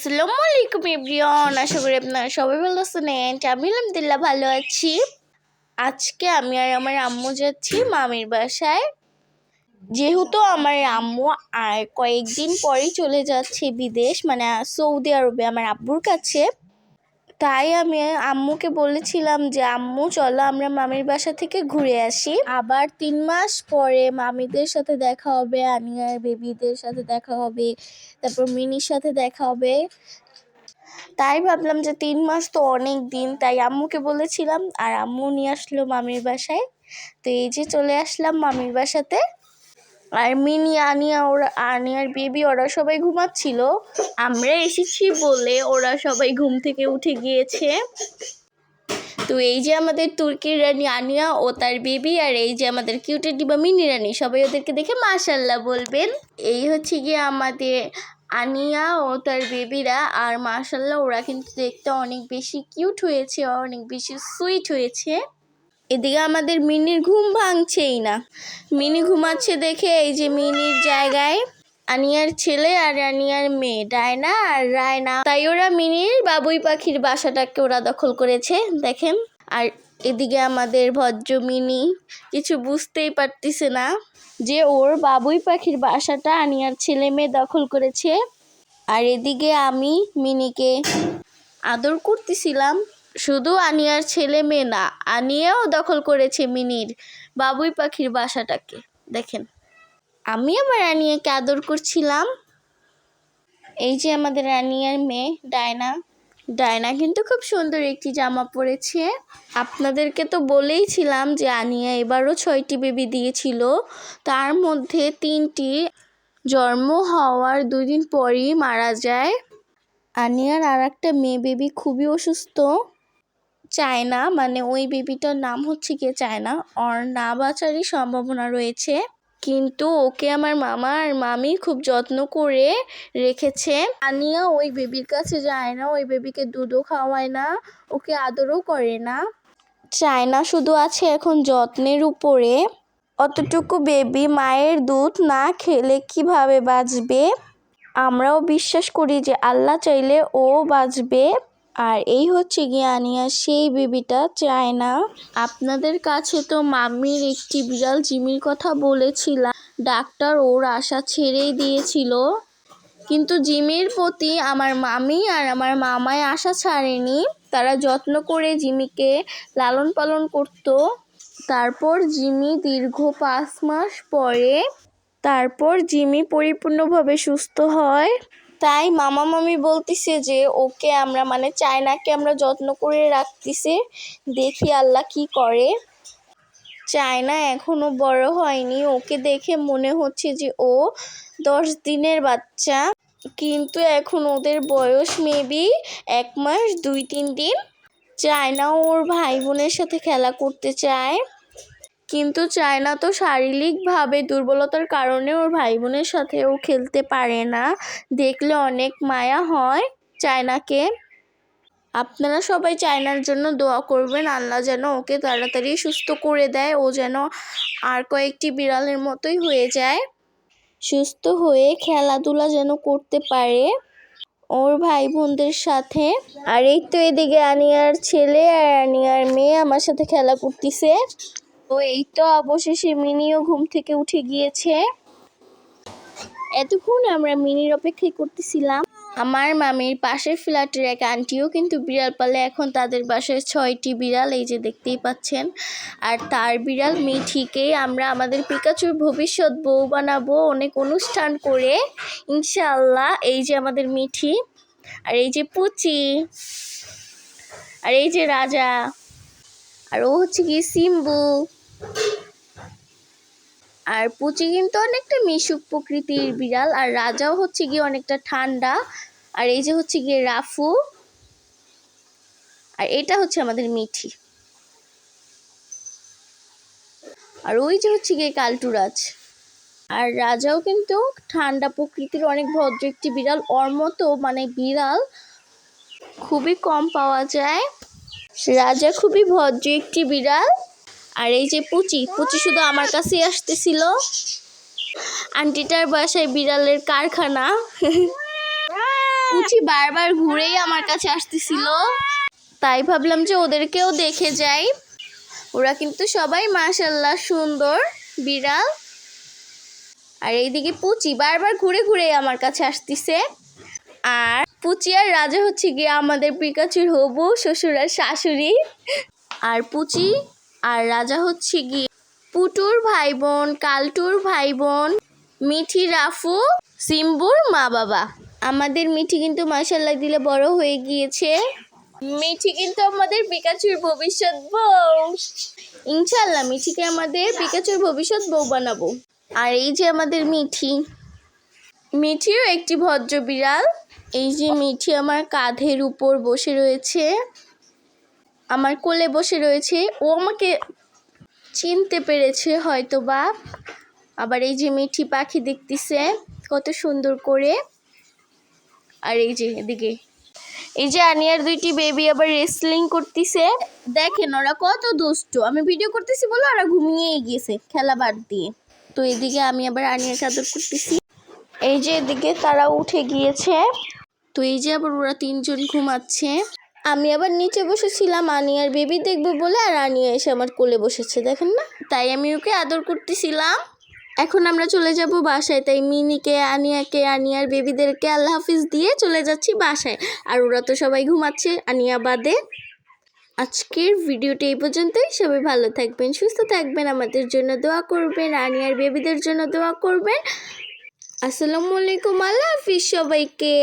আসসালামু আলাইকুম এভরিওয়ান। আশা করি আপনারা সবাই ভালো আছেন আমি আলহামদুলিল্লাহ ভালো আছি। আজকে আমি আর আমার আম্মু যাচ্ছি মামির বাসায়। যেহেতু আমার আম্মু আর কয়েকদিন পরেই চলে যাচ্ছে বিদেশ মানে সৌদি আরবে, আমার আব্বুর কাছে। তাই আমি আম্মুকে বলেছিলাম যে, আম্মু, চলো আমরা মামির বাসা থেকে ঘুরে আসি। আবার তিন মাস পরে মামিদের সাথে দেখা হবে, আনিয়ার বেবিদের সাথে দেখা হবে, তারপর মিনির সাথে দেখা হবে। তাই ভাবলাম যে, তিন মাস তো অনেক দিন, তাই আম্মুকে বলেছিলাম, আর আম্মু নিয়ে আসলো মামির বাসায়। তো এই যে চলে আসলাম মামির বাসাতে। আর মিনি, আনিয়া, ওরা, আনিয়ার বেবি ওরা সবাই ঘুমাচ্ছিল। আমরা এসেছি বলে ওরা সবাই ঘুম থেকে উঠে গিয়েছে। তো এই যে আমাদের তুর্কির রানী আনিয়া ও তার বেবি আর এই যে আমাদের কিউটের ডিবা মিনি রানী, সবাই ওদেরকে দেখে মাশাল্লাহ বলবেন। এই হচ্ছে গিয়ে আমাদের আনিয়া ও তার বেবিরা আর মাশাল্লাহ ওরা কিন্তু দেখতে অনেক বেশি কিউট হয়েছে, অনেক বেশি সুইট হয়েছে। এদিকে আমাদের মিনির ঘুম ভাঙছেই না। মিনি ঘুমাচ্ছে দেখে এই যে মিনির জায়গায় আনিয়ার ছেলে আর আনিয়ার মেয়ে, ডায়না আর রায়না। তাই ওরা মিনির বাবুই পাখির বাসাটাকে ওরা দখল করেছে, দেখেন। আর এদিকে আমাদের ভদ্র মিনি, কিছু বুঝতেই পারতেছে না যে ওর বাবুই পাখির বাসাটা আনিয়ার ছেলে মেয়ে দখল করেছে। আর এদিকে আমি মিনিকে আদর করতেছিলাম। শুধু আনিয়ার ছেলে মেয়ে না, আনিয়াও দখল করেছে মিনির বাবুই পাখির বাসাটাকে। দেখেন, আমি আমার আনিয়াকে আদর করছিলাম। এই যে আমাদের আনিয়ার মেয়ে, ডায়না। ডায়না কিন্তু খুব সুন্দর একটি জামা পরেছে। আপনাদেরকে তো বলেইছিলাম যে আনিয়া এবারও ছয়টি বেবি দিয়েছিল। তার মধ্যে তিনটি জন্ম হওয়ার দুদিন পরই মারা যায়। আনিয়ার আর একটা মেয়ে বেবি খুবই অসুস্থ। চায়না মানে ওই বেবিটার নাম হচ্ছে গিয়ে চায়না, ওর না বাঁচারই সম্ভাবনা রয়েছে। কিন্তু ওকে আমার মামা আর মামি খুব যত্ন করে রেখেছে। আনিয়া ওই বেবির কাছে যায় না, ওই বেবিকে দুধও খাওয়ায় না, ওকে আদরও করে না। চায়না শুধু আছে এখন যত্নের উপরে। অতটুকু বেবি মায়ের দুধ না খেলে কীভাবে বাঁচবে? আমরাও বিশ্বাস করি যে আল্লাহ চাইলে ও বাঁচবে। আর এই হচ্ছে গিয়ে আনিয়া, সেই বেবিটা চায় না। আপনাদের কাছে তো মাম্মির একটি বিড়াল জিমির কথা বলেছিলাম, ডাক্তার ওর আশা ছেড়েই দিয়েছিল। কিন্তু জিমির প্রতি আমার মামি আর আমার মামায় আশা ছাড়েনি। তারা যত্ন করে জিমিকে লালন পালন করতো। তারপর জিমি দীর্ঘ পাঁচ মাস পরে, তারপর জিমি পরিপূর্ণভাবে সুস্থ হয়। তাই মামা মামি বলতিছে যে, ওকে আমরা মানে চায়নাকে আমরা যত্ন করে রাখতেছি। দেখি আল্লাহ কি করে। চায়না এখনও বড় হয়নি। ওকে দেখে মনে হচ্ছে যে, ও দশ দিনের বাচ্চা। কিন্তু এখন ওদের বয়স মেবি এক মাস, দুই, তিন দিন। চায়না ওর ভাই বোনের সাথে খেলা করতে চায়। কিন্তু চায়না তো শারীরিকভাবে দুর্বলতার কারণে ওর ভাই বোনের সাথে ও খেলতে পারে না। দেখলে অনেক মায়া হয় চায়নাকে। আপনারা সবাই চায়নার জন্য দোয়া করবেন। আল্লাহ যেন ওকে তাড়াতাড়ি সুস্থ করে দেয়। ও যেন আর কয়েকটি বিড়ালের মতোই হয়ে যায়। সুস্থ হয়ে খেলাধুলা যেন করতে পারে। ওর ভাই বোনদের সাথে। আর এই তো এদিকে আনিয়ার ছেলে আর আনিয়ার মেয়ে আমার সাথে খেলা করতেছে। তো এই তো অবশেষে মিনিও ঘুম থেকে উঠে গিয়েছে। এতক্ষণ আমরা মিনির অপেক্ষায় করতেছিলাম। আমার মামির পাশের ফ্ল্যাটের এক আন্টিও কিন্তু বিড়াল পালে। এখন তাদের বাসায় ছয়টি বিড়াল, এই যে দেখতেই পাচ্ছেন। আর তার বিড়াল মিঠিকেই আমরা আমাদের পিকাচুর ভবিষ্যৎ বউ বানাবো অনেক অনুষ্ঠান করে, ইনশাআল্লাহ। এই যে আমাদের মিঠি। আর এই যে পুচি। আর এই যে রাজা। আর ও হচ্ছে কি সিম্বু। আর পুচি কিন্তু অনেকটা মিশুক প্রকৃতির বিড়াল আর রাজাও হচ্ছে গিয়ে অনেকটা ঠান্ডা। আর এই যে হচ্ছে গিয়ে রাফু। আর এটা হচ্ছে আমাদের মিঠি। আর ওই যে হচ্ছে গিয়ে কালটুরাজ। আর রাজাও কিন্তু ঠান্ডা প্রকৃতির অনেক ভদ্র একটি বিড়াল। ওর মতো মানে বিড়াল খুবই কম পাওয়া যায়। রাজা খুবই ভদ্র একটি বিড়াল। আর এই যে পুচি পুচি শুধু আমার কাছেই আসতেছিল। আন্টিটার বাসায় বিড়ালের কারখানা। পুচি বারবার ঘুরেই আমার কাছে আসতেছিল। তাই ভাবলাম যে ওদেরকেও দেখে যাই। ওরা কিন্তু সবাই মাশাল্লাহ সুন্দর বিড়াল। আর এইদিকে পুচি বারবার ঘুরে ঘুরে আমার কাছে আসতেছে। আর পুচি আর রাজা হচ্ছে গিয়ে আমাদের পিকাচুর হবু, শ্বশুর আর শাশুড়ি। আর পুচি আর রাজা হচ্ছে গিয়ে পুটুর ভাই বোন কালটুর ভাই বোন মিঠি রাফু, সিম্বুর মা বাবা। আমাদের মিঠি কিন্তু মাসাল্লাহ দিলে বড় হয়ে গিয়েছে। মিঠি কিন্তু আমাদের পিকাচুর ভবিষ্যৎ বউ। ইনশাল্লাহ মিঠিকে আমাদের পিকাচুর ভবিষ্যৎ বউ বানাবো। আর এই যে আমাদের মিঠি। মিঠিও একটি ভদ্র বিড়াল। এই যে মিঠি আমার কাঁধের উপর বসে রয়েছে। আমার কোলে বসে রয়েছে। ও আমাকে চিনতে পেরেছে হয়তো বা আবার এই যে মিঠি পাখি দেখতেছে, কত সুন্দর করে। আর এই যে এদিকে। এই যে আনিয়ার দুইটি বেবি আবার রেসলিং করতেছে। দেখেন ওরা কত দুষ্ট। আমি ভিডিও করতেছি বলে ওরা ঘুমিয়েই গিয়েছে, খেলা বাদ দিয়ে। তো এদিকে আমি আবার আনিয়ার চাদর করতেছি। এই যে এদিকে তারা উঠে গিয়েছে। তো এই যে আবার ওরা তিনজন ঘুমাচ্ছে। আমি আবার নিচে বসেছিলাম আনিয়ার বেবি দেখবে বলে, আর আনিয়া এসে আমার কোলে বসেছে, দেখেন না? তাই আমি ওকে আদর করতেছিলাম। এখন আমরা চলে যাব বাসায়, তাই মিনিকে, আনিয়াকে আনিয়ার বেবিদেরকে আল্লাহ হাফিজ দিয়ে চলে যাচ্ছি বাসায়। আর ওরা তো সবাই ঘুমাচ্ছে, আনিয়া বাদে। আজকের ভিডিওটা এই পর্যন্তই, সবাই ভালো থাকবেন, সুস্থ থাকবেন, আমাদের জন্য দোয়া করবেন আনিয়ার বেবিদের জন্য দোয়া করবেন। আসসালামু আলাইকুম, আল্লাহ হাফিজ সবাইকে।